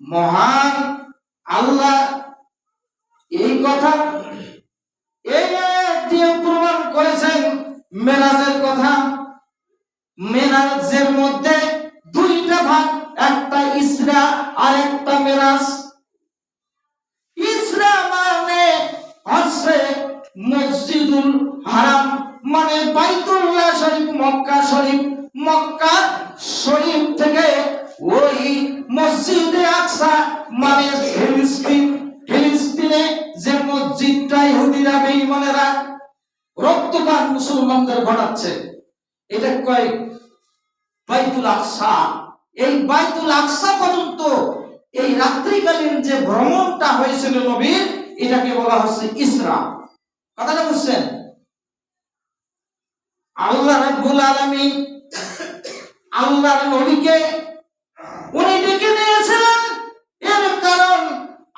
মহান আল্লাহ এই কথা এই প্রমাণ করেছেন মেরাজের কথা। মেরাজের মধ্যে দুইটা ভাগ, একটা ইসরা আর একটা মেরাজ। ইসরা মানে হচ্ছে মসজিদুল হারাম মানে বাইতুল্লাহ শরীফ, মক্কা শরীফ। মক্কা শরীফ থেকে ওই মসজিদে আকসা মানে ফিলিস্তিন, ফিলিস্তিনে যে মসজিদটা ইহুদিরা, বেঈমানেরা রক্তপাত মুসলমানদের ঘটাচ্ছে, এটা কয় বাইতুল আকসা। এই বাইতুল আকসা পর্যন্ত এই রাত্রিকালীন যে ভ্রমণটা হয়েছিল নবীর, এটাকে বলা হচ্ছে ইসরা। কথাটা বুঝছেন? আল্লাহ রাব্বুল আলামিন আল্লাহর নবীকে উনি ডেকে নিয়েছিলেন এর কারণ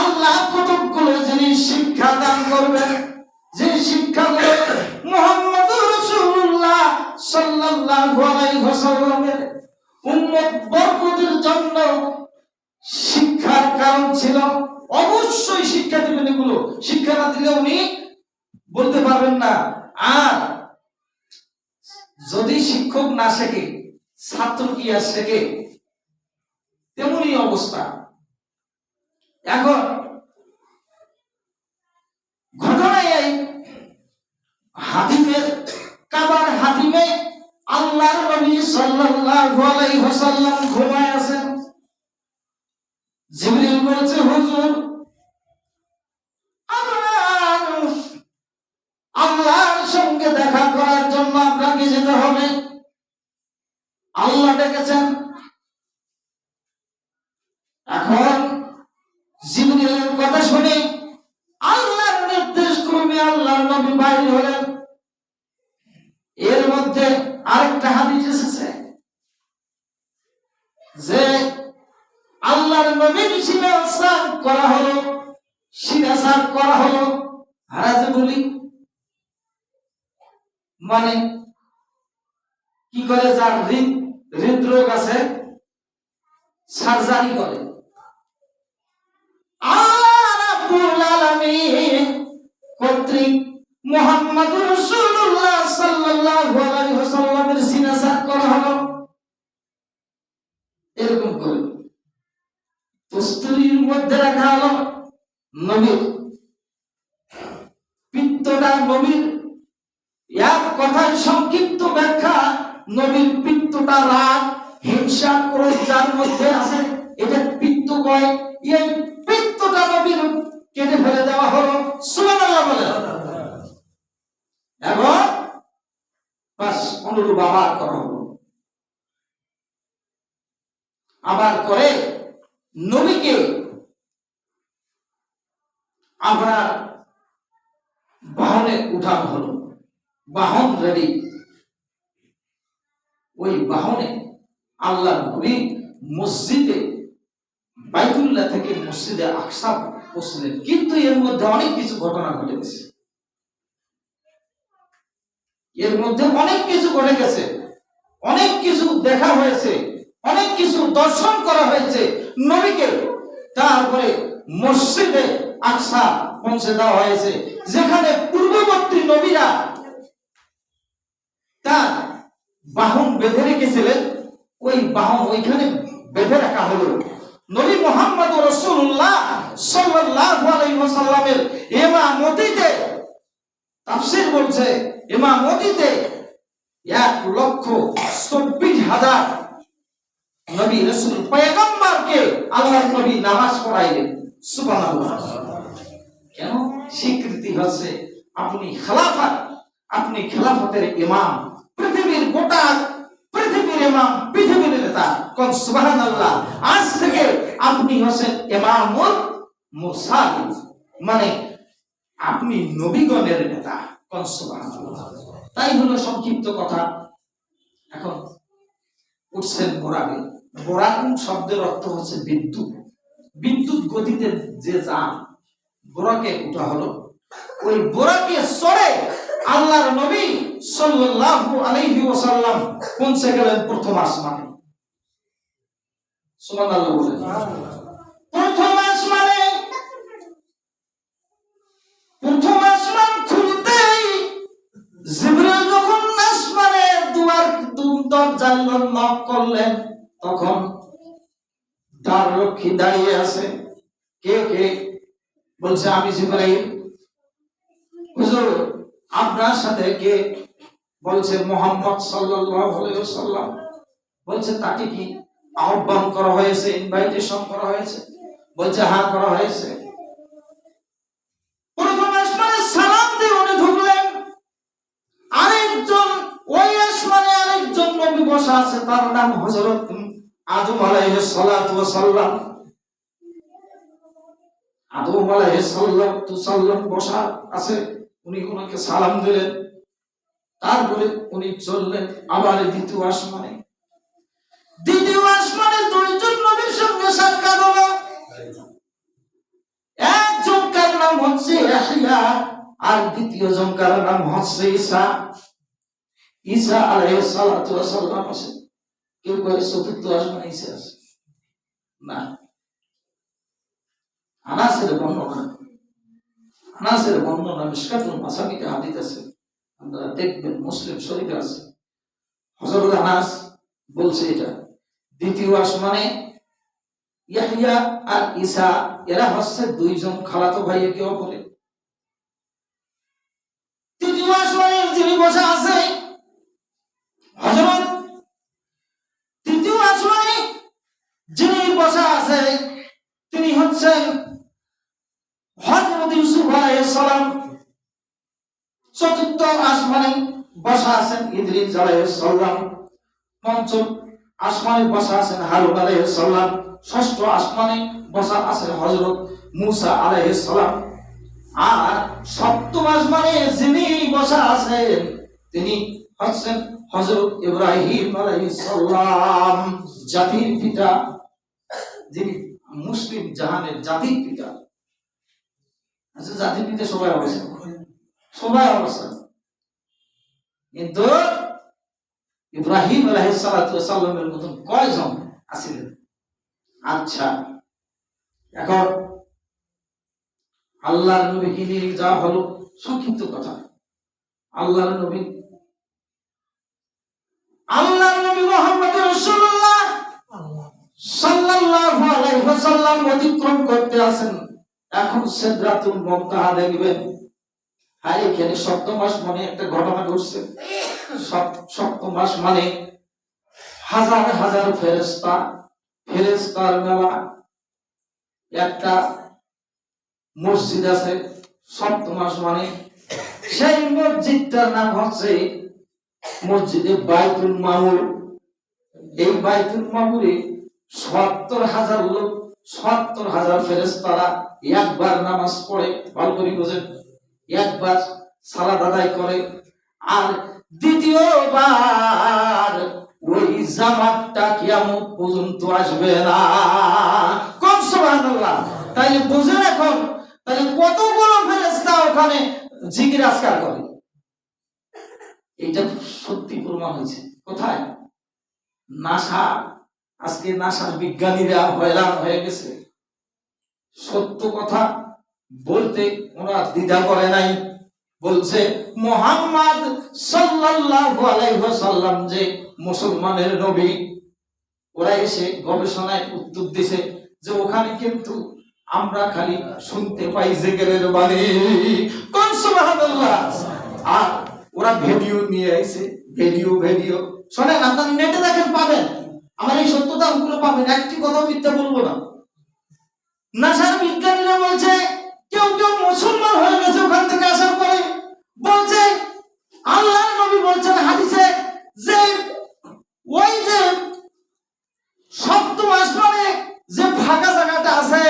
আল্লাহ কতকগুলো জিনিস শিক্ষা দান করবেন। যে শিক্ষাগুলো সাল্লাল্লাহু আলাইহি ওয়াসাল্লামের উম্মত বরকতের জন্য শিক্ষার কারণ ছিল। অবশ্যই শিক্ষা দিবেন এগুলো শিক্ষা না দিলে উনি বলতে পারবেন না। আর যদি শিক্ষক না শেখে ছাত্র কি আর শেখে তেমনই অবস্থা। এখন ঘটনায় এই হাতিমের কাবার হাতিমে আল্লাহর নবী সাল্লাল্লাহু আলাইহি ওয়াসাল্লাম ঘুমায় আছেন জিবরিল বলছে হুজুর আপনার আল্লাহর সঙ্গে দেখা করার জন্য আপনাকে যেতে হবে আল্লাহ ডেকেছেন এখন জিবরিলের কথা শুনে আল্লাহর নির্দেশ ক্রমে আল্লাহর নবী বাইরে হলেন এর মধ্যে আরেকটা হাদিস এসেছে যে আল্লাহর নবীর সিনাসার করা হলো সিনাসার করা হলো হারাজে বলি মানে কি করে যার হৃদ, হৃদরোগ আছে? সার্জারি করে। কর্তৃক মুহাম্মদুর রাসূলুল্লাহ সাল্লাল্লাহু আলাইহি ওয়াসাল্লামের সিনাসার করা হলো। এরকম করে। তস্তুরির মধ্যে রাখা হলো নবীর। পিত্তটা রাগ, হিংসা ক্রোধ যার মধ্যে আছে। এটা পিত্ত কয়। এই পিত্তটা নবীর কেটে ফেলে দেওয়া হলো, সুবহানাল্লাহ বলে। এবং বাস অনুরূপ আবার করা হলো। আবার করে নবীকে আপনার বাহনে উঠানো হলো। বাহন রেডি ওই বাহনে আল্লাহ নবী মসজিদে, বাইতুল্লাহ থেকে মসজিদে আকসা পৌঁছলেন। কিন্তু এর মধ্যে অনেক কিছু ঘটনা ঘটে গেছে। এর মধ্যে অনেক কিছু ঘটে গেছে। অনেক কিছু দেখা হয়েছে। অনেক কিছু দর্শন করা হয়েছে নবীকে। তারপরে মসজিদে আকসা পৌঁছে দেওয়া হয়েছে। যেখানে পূর্ববর্তী নবীরা তার বাহন বেঁধে রেখেছিলেন, ওই বাহন ওইখানে বেঁধে রাখা হলো। নবী মোহাম্মদ রসুল্লাহ সাল্লাল্লাহু আলাইহি ওয়াসাল্লামের ইমামতিতে তাফসীর বলছে, ইমামতিতে এক লক্ষ চব্বিশ হাজার নবী রসুল পয়গম্বরকে আল্লাহ নবী নামাজ পড়াইলেন। সুবহানাল্লাহ। কেন? স্বীকৃতি হচ্ছে আপনি খেলাফত, আপনি খেলাফতের ইমাম। গোটা পৃথিবীর ইমাম, পৃথিবীর নেতা। কোন সুবহানাল্লাহ, আজ থেকে আপনি হচ্ছেন ইমামুল মুরসালিন। মানে আপনি নবীগণের নেতা, কোন সুবহানাল্লাহ। তাই হলো সংক্ষিপ্ত কথা। এখন উঠছেন বোরাকে বোরাকুন শব্দের অর্থ হচ্ছে বিদ্যুৎ। বিদ্যুৎ গতিতে যে যান বোরাকে উঠা হলো। ওই বোরাকে সরে আল্লাহর নবী সাল্লাল্লাহু আলাইহি ওয়াসাল্লাম পৌঁছে গেলেন প্রথম আসমানে? সুবহানাল্লাহ বলেন। প্রথম আসমানে? প্রথম আসমান খুলতেই জিবরিল যখন আসমানের দুয়ার দরজায় নক করলেন, তখন তার রক্ষী দাঁড়িয়ে আছে। কে কে? বলছে, আমি জিবরাইল হুজুর আপনার সাথে কে বলছে মোহাম্মদ ওয়াসাল্লাম? বলছে তাকে কি আহ্বান করা হয়েছে ইনভাইটেশন করা হয়েছে। বলছে হ্যাঁ করা হয়েছে। আরেকজন, ওই আরেকজন বসা আছে, তার নাম হযরত আদম সাল্লাম বসা আছে। উনি ওনাকে সালাম দিলেন। তারপরে উনি চললেন আবার দ্বিতীয় আসমানে। দ্বিতীয় আসমানে দুইজন নবীর সঙ্গে সাক্ষাৎ হলো। একজন কার নাম হচ্ছে আর দ্বিতীয় জনকার নাম হচ্ছে ঈসা। ঈসা আলাইহিস সালাতু ওয়াস সালাম আছে। কেউ কয়ে চতুর্থ আসমানে ঈসা আছে? না। আনাসের বর্ণনা। আনাসের বর্ণনা মিশকাতুল মাসাবিতে হাদিস আছে। আপনারা দেখবেন মুসলিম শরীফে আছে। হযরত আনাস বলছে এটা। দ্বিতীয় আসমানে ইয়াহিয়া আর ঈসা, এরা হচ্ছে দুইজন খালাতো ভাই একে অপরে তৃতীয় আসমানে যিনি বসে আছে চতুর্থ আসমানে বসা আছেন ইদ্রিস সালাম। পঞ্চম আসমানে বসা আছেন হারুন আলাইহিস সালাম। ষষ্ঠ আসমানে বসা আছেন হযরত মুসা আলাইহিস সালাম। আর সপ্তম আসমানে যিনি বসা আছেন, তিনি হচ্ছেন হযরত ইব্রাহিম আলাইহিস সালাম, জাতির পিতা। যিনি মুসলিম জাহানের জাতির পিতা। আচ্ছা জাতির পিতা সবাই অবস্থা সবাই অবস্থা। কিন্তু ইব্রাহিম আলাইহিসসালামের মতন কয়জন আছিলেন আচ্ছা এখন আল্লাহর নবীকে নিয়ে যা হলো সংক্ষিপ্ত কথা। আল্লাহর নবী আল্লাহর নবী মোহাম্মদ রাসূলুল্লাহ সাল্লাল্লাহু অতিক্রম করতে আছেন এখন সিদরাতুল মুনতাহা দেখবেন আর এখানে সপ্তম মাস মানে একটা ঘটনা ঘটছে। সপ- সপ্তম মাস মানে হাজার হাজার ফেরেস্তা ফেরেস্তার মেলা, একটা মসজিদ আছে। সপ্তম মাস মানে সেই মসজিদটার নাম হচ্ছে মসজিদে বাইতুল মামুর। এই বাইতুল মামুরে সত্তর হাজার লোক, সত্তর হাজার ফেরেস্তারা একবার নামাজ পড়ে। ভালো করে বোঝেন। একবার সালাদ আদায় করে। আর দ্বিতীয়বার ওই জামাতটা কিয়ামত পর্যন্ত আসবে না। কম সুবহানাল্লাহ। তাইলে বুঝেন এখন তাহলে কতগুলো ফেরেশতা ওখানে জিকির আজকার করে। এটা সত্যি প্রমাণ হয়েছে। কোথায়? নাসা। আজকে নাসার বিজ্ঞানীরা হয়রান হয়ে গেছে। সত্য কথা বলতে ওরা দ্বিধা করে নাই। বলছে, মোহাম্মদ সাল্লাল্লাহু আলাইহি যে মুসলমানের নবী, ওরা এসে গবেষণায় উত্তর দিছে যে ওখানে কিন্তু আমরা খালি শুনতে পাই জিকিরের বাণী। কোন সুবহানাল্লাহ? আর ওরা ভিডিও নিয়ে আইছে, ভিডিও ভিডিও। শোনেন, আপনার নেটে দেখেন, পাবেন। আমার এই সত্যতা অঙ্কুরে পাবেন একটি কথা মিথ্যা বলব না। নাসার বিজ্ঞানীরা বলছে লোক মুসলমান হয়ে গেছে ওখান থেকে আসার পরে বলছে আল্লাহ নবী বলছেন হাদিসে যে ওই যে সপ্তম আসমানে যে ফাঁকা জায়গাটা আছে,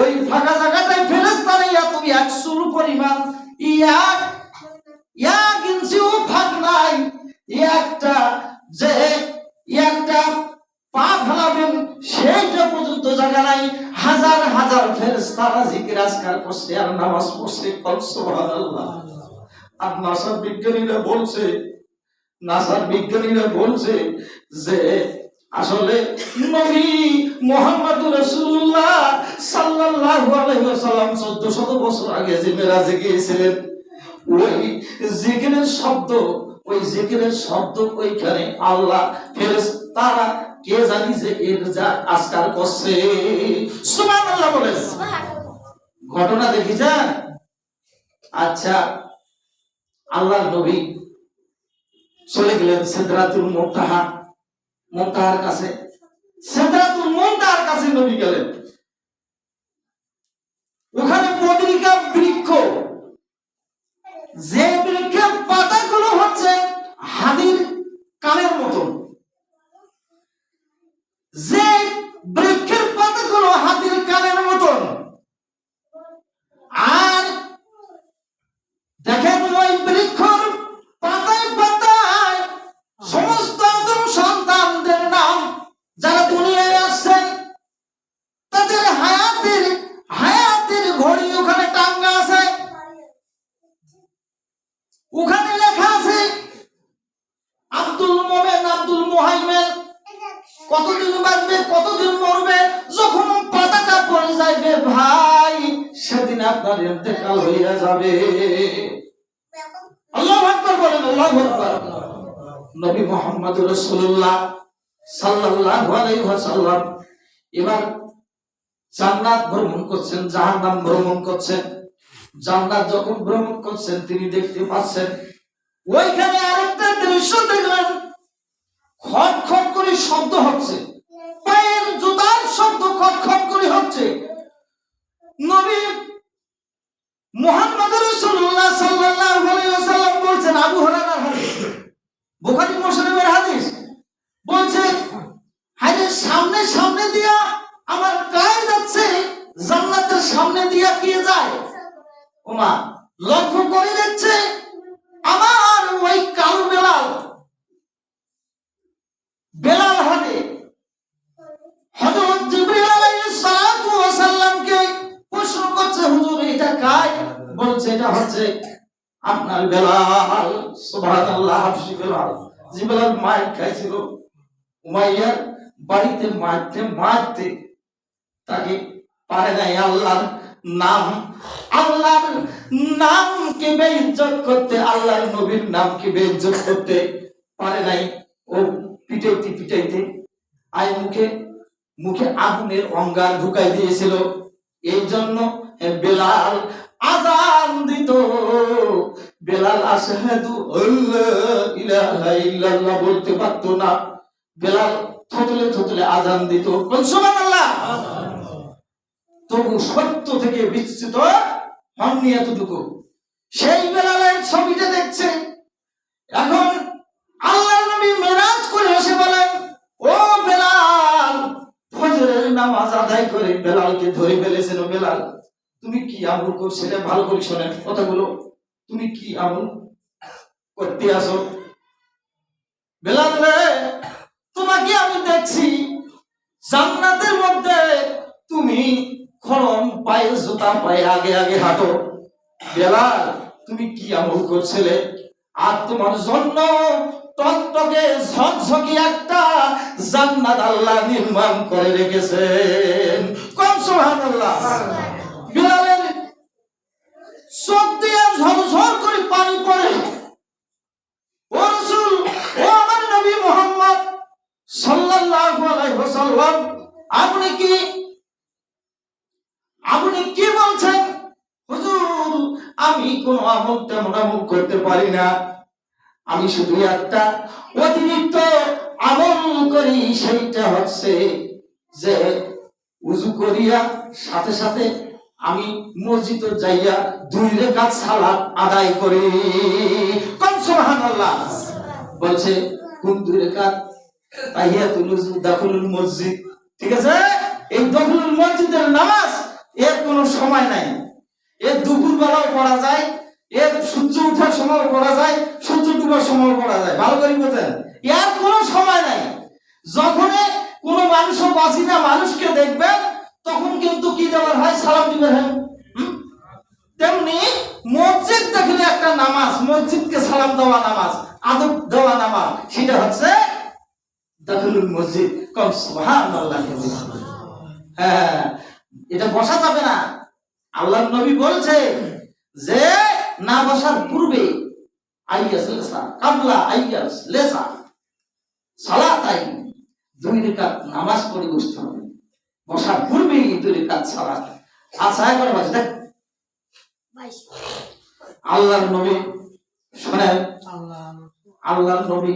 ওই ফাঁকা জায়গাটাই ফেরেস তার ইয়া তুমি এক শুরু পরিমাণ ইয়া ইয়া কিনছিও ফাঁক নাই। একটা যে, একটা পা মোহাম্মদ রাসূলুল্লাহ সাল্লাল্লাহু আলাইহি ওয়াসাল্লাম 1400 বছর আগে যে মেরাজে গিয়েছিলেন, ওই জিকিরের শব্দ, ওই জিকিরের শব্দ ওইখানে আল্লাহ ফেরেশতারা কে জানি যে এর যা আজকার করছে। সুবহানাল্লাহ বলেন। ঘটনা দেখি যান। আচ্ছা আল্লাহ নবী চলে গেলেন সিদরাতুল মুনতাহা। মুনতাহার কাছে। সিদরাতুল মুনতাহার কাছে নবী গেলেন। ওখানে পত্রিকা বৃক্ষ। যে বৃক্ষের পাতাগুলো হচ্ছে হাতির কানের মতন। যে বৃক্ষের পাতাগুলো হাতির কানের মতন। আর নবী মুহাম্মদ রাসূলুল্লাহ সাল্লাল্লাহু আলাইহি এবার জান্নাত ভ্রমণ করছেন ভ্রমণ করছেন। জান্নাত যখন ভ্রমণ করছেন, তিনি দেখতে পাচ্ছেন, ওইখানে আরেকটা দৃশ্য দেখলেন। খট খট করে শব্দ হচ্ছে। পায়ের জুতার শব্দ খট খট করে হচ্ছে। নবী মুহাম্মদ আলাইহি ওয়াসাল্লাম বলছেন আবু হুরায়রার হাদিস। বুখারী মুসলিমের হাদিস বলছে হায় সামনে সামনে দিয়া আমার গায়ে যাচ্ছে, জান্নাতের সামনে দিয়া কে যায়? ওমা, লক্ষ্য করে দেখছে আমার ওই কালো বেলাল। বেলাল হাতে হযরত জিবরিল আলাইহিস সালাতু ওয়াস সালামকে প্রশ্ন করছে, হুজুর, এটা কায় বলছে, এটা হচ্ছে আপনার বেলাল, সুবহানাল্লাহ হাফসি বেলাল। যে বেলাল মাইর খাইছিল। উমাইয়ার বাড়িতে মারতে মারতে তাকে পারে নাই আল্লাহর নাম। আল্লাহর নামকে বেইজ্জত করতে, আল্লাহর নবীর নামকে বেইজ্জত করতে পারে নাই। ও পিটাইতে পিটাইতে আই মুখে মুখে আগুনের অঙ্গার ঢুকাই দিয়েছিল। এই জন্য বেলাল আজান দিত। বেলাল আশহাদু ইলাহা ইল্লাল্লাহ বলতে পারতো না। বেলাল থতলে থতলে আজান দিত। সুবহানাল্লাহ। তবু সত্য থেকে বিচ্যুত হননি এতটুকু। সেই বেলালের ছবিটা দেখছে। এখন আল্লাহ নবী মেরাজ করে এসে বলেন, ও বেলাল, ফজরের নামাজ আদায় করে বেলালকে ধরে ফেলেছেন বেলাল। তুমি কি আমল করছিলে ভালো করে শোনেন কথাগুলো, তুমি কি আমল করতে আসো? বেলাল, তোমাকে আমি দেখছি, জান্নাতের মধ্যে তুমি খরম পায়ে জুতা পায়ে আগে আগে হাঁটো। বেলাল, তুমি কি আমল করছিলে আর তোমার জন্য টকটকে ঝকঝকি একটা জান্নাত আল্লাহ নির্মাণ করে রেখেছেন করতে পারি না। আমি শুধু একটা অতিরিক্ত আমল করি, সেইটা হচ্ছে যে উজু করিয়া সাথে সাথে আমি মসজিদ যাইয়া দুই রেখাত সালাত আদায় করি। সুবহানাল্লাহ? বলছে, কোন দুই রেখাত? তাহিয়াতুল উজু, দাখুলুল মসজিদ। ঠিক আছে? এই দাখুলুল মসজিদের নামাজ এর কোনো সময় নাই। এর দুপুর বেলাও পড়া যায় এর সূর্য ওঠার সময় পড়া যায়, সূর্য ডুবার সময় পড়া যায়। ভালো করে বোঝেন। এর কোনো সময় নাই। অচেনা মানুষকে দেখবেন তখন কিন্তু কি দেওয়ার হয়? সালাম দিবেন হ্যাঁ। তেমনি মসজিদ দেখলে একটা নামাজ, মসজিদকে সালাম দেওয়া নামাজ, আদব দেওয়া নামাজ, সেটা হচ্ছে দাখলুল মসজিদ। কম হ্যাঁ এটা বসা যাবে না। আল্লাহ নবী বলছে যে না বসার পূর্বে আইয়াস লেসা, কাবলা আইয়াস লেসা সালাতাই দুই রেখাত নামাজ পড়ে বসতে হবে। বসার পূর্বেই দুই রেখাত সালাত। আচ্ছা একবার বসে দেখ। আল্লাহর নবী, শোনেন। আল্লাহর নবী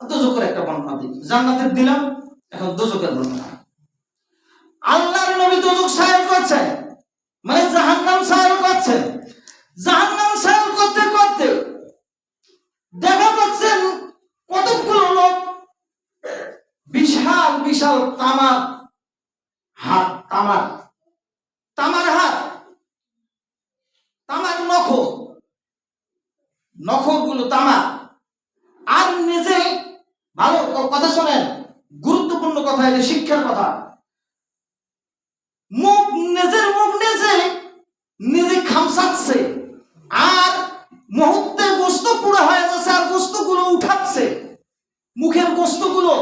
দোজকের একটা বর্ণনা দিই জান্নাতের দিলাম, এখন দোজকের বর্ণনা। আল্লাহর নবী দোজক সাহেব করছেন মানে জাহান্নাম সাহেব করছেন জাহান্নাম সাহেব করতে করতে দেখা পাচ্ছেন কতগুলো লোক বিশাল বিশাল তামার হাত, তামার তামার হাত, তামার নখর নখরগুলো তামার। আর নিজে ভালো কথা শোনেন, গুরুত্বপূর্ণ কথা, এটা শিক্ষার কথা। মুখের গোস্তগুলো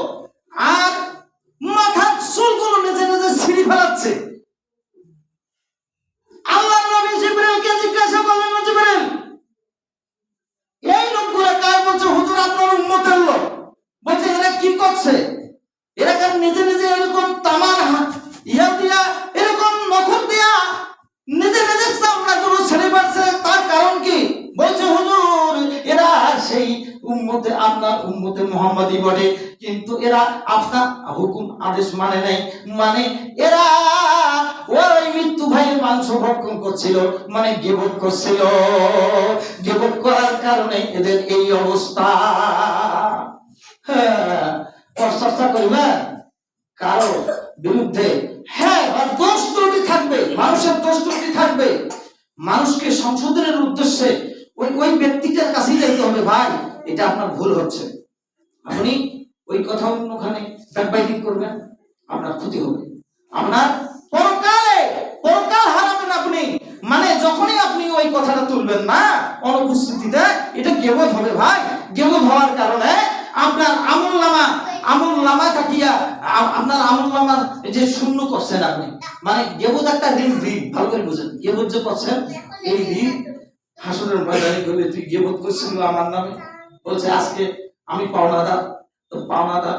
আদেশ মানে নাই। মানে এরা মৃত্যু ভাইয়ের মাংস ভক্ষণ করছিল মানে করছিল। করার কারণে এদের এই অবস্থা। হ্যাঁ চর্চা করবেন কারও বিরুদ্ধে হ্যাঁ দোষ ত্রুটি থাকবে, মানুষের দোষ ত্রুটি থাকবে। মানুষকে সংশোধনের উদ্দেশ্যে ওই ওই ব্যক্তিটার কাছেই যাইতে হবে, ভাই। এটা আপনার ভুল হচ্ছে। আপনি ওই কথা অন্যখানে ব্যাকবাইটিং করবেন, আপনার ক্ষতি হবে। আপনার পরকালে, পরকাল হারাবেন আপনি। মানে যখনই আপনি ওই কথাটা তুলবেন না, অনুপস্থিতিতে, এটা গেবত হবে ভাই গেবত হওয়ার কারণে আপনার আমল নামা আমল নামা থাকিয়া আপনার আমল নামা যে শূন্য করছেন আপনি মানে গেবত একটা ঋণ ঋণ ভালো করে বুঝেন গেবত যে করছেন, এই ঋণ হাসনের ময়দানে গেলে তুই গেবত করছিল আমার নামে? বলছে, আজকে আমি পাওনাদার, তো পাওনাদার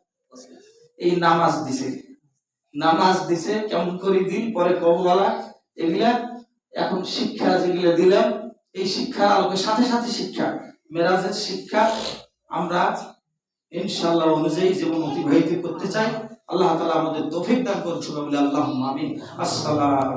এই নামাজ দিছে। নামাজ দিছে, কেমন করে দিন, পরে কবলা এগুলা এখন শিক্ষা যেগুলো দিলাম, এই শিক্ষা আলোকে সাথে সাথে শিক্ষা, মেরাজের শিক্ষা আমরা ইনশাল্লাহ অনুযায়ী জীবন অতিবাহিত করতে চাই। আল্লাহ তালা আমাদের তৌফিক দান করছ বলে আল্লাহ আমিন। আসসালামু